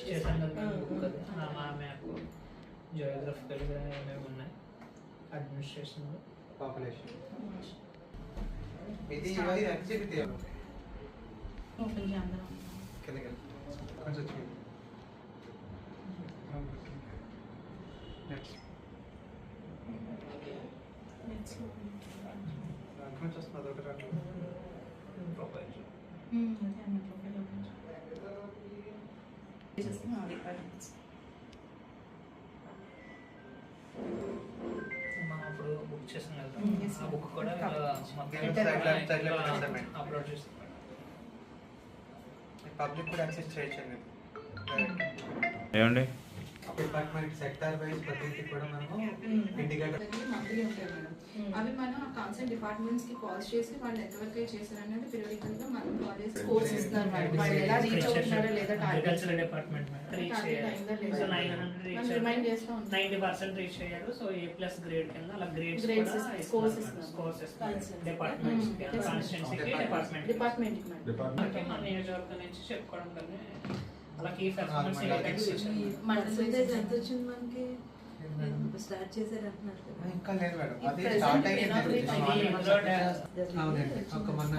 చేశాను కదా మేము book అది. ఆ మా మ్యాప్ జియోగ్రఫికల్గా ఏమేమి ఉన్నాయి అడ్మినిస్ట్రేషన్ పాపులేషన్ ఇది ఇది యాక్టివిటీ ఓపెన్ చేద్దాం కిందకి కొంచెం వచ్చి నెక్స్ట్ కొంచెం వస్తుంది అదొకటి రావట్లేదు. ప్రొఫైల్ అప్పుడు బుక్ చేసాం కదా. Yes, ఆ బుక్ కూడా. అప్లోడ్ చేస్తాం పబ్లిక్ కూడా యాక్సెస్ ఏమండి? డిపార్ట్మెంట్ సెక్టార్ వైజ్ ప్రతిదీ కూడా మనము ఇండికేటర్ మంత్లీ ఉంటాయి మేడం. అవి మనం కన్సర్న్ డిపార్ట్మెంట్స్కి కాల్స్ చేసి వాళ్ళు ఎంతవరకు చేశారు అనేది పీరియడికల్గా మనం కాల్ చేసి కోర్స్ ఇస్తారు వాళ్ళు వాళ్ళు ఎలా రీచ్ అవుతున్నారో లేదా అగ్రికల్చర్ డిపార్ట్మెంట్ రీచ్ రిమైండ్ చేస్తూ ఉంటాం. నైన్టీ పర్సెంట్ రీచ్ అయ్యారు. సో ఏ ప్లస్ గ్రేడ్ కింద అలా గ్రేడ్స్. డిపార్ట్మెంట్స్ కాన్స్టిట్యున్సీకి Departments. డిపార్ట్మెంట్ డిపార్ట్మెంట్ మన నియోజకవర్గం నుంచి చెప్పుకోవడం స్టార్ట్ చేశారు అంటున్నారు కదా? ఇంకా లేదు మేడం. అది స్టార్ట్ అయ్యింది ఇది. అవునండి. ఒక మన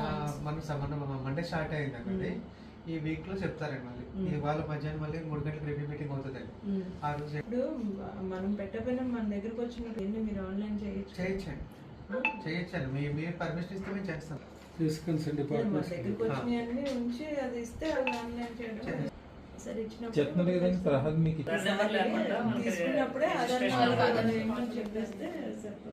మన మన మండే స్టార్ట్ అయింది అండి. ఈ వీక్లో చెప్తారండి మళ్ళీ. Mm. ఇవాళ మధ్యాహ్నం మళ్ళీ మూడు గంటలకు రివ్యూ మీటింగ్ అవుతుందండి. ఆ రోజు ఇప్పుడు మనం పెట్టకపోయినా మన దగ్గరకు వచ్చినప్పుడు మీరు ఆన్లైన్ చేయొచ్చు? చేయొచ్చండి. చేయొచ్చండి. మీ మీరు పర్మిషన్ ఇస్తే మేము చేస్తాం. తీసుకొని మన దగ్గరకు వచ్చినవి అన్ని ఉంచి అది ఇస్తే ఆన్లైన్ చేయడం. సరే చెప్తున్నారు ఇచ్చినప్పుడు కదండి మీకు తీసుకున్నప్పుడే చెప్పేస్తే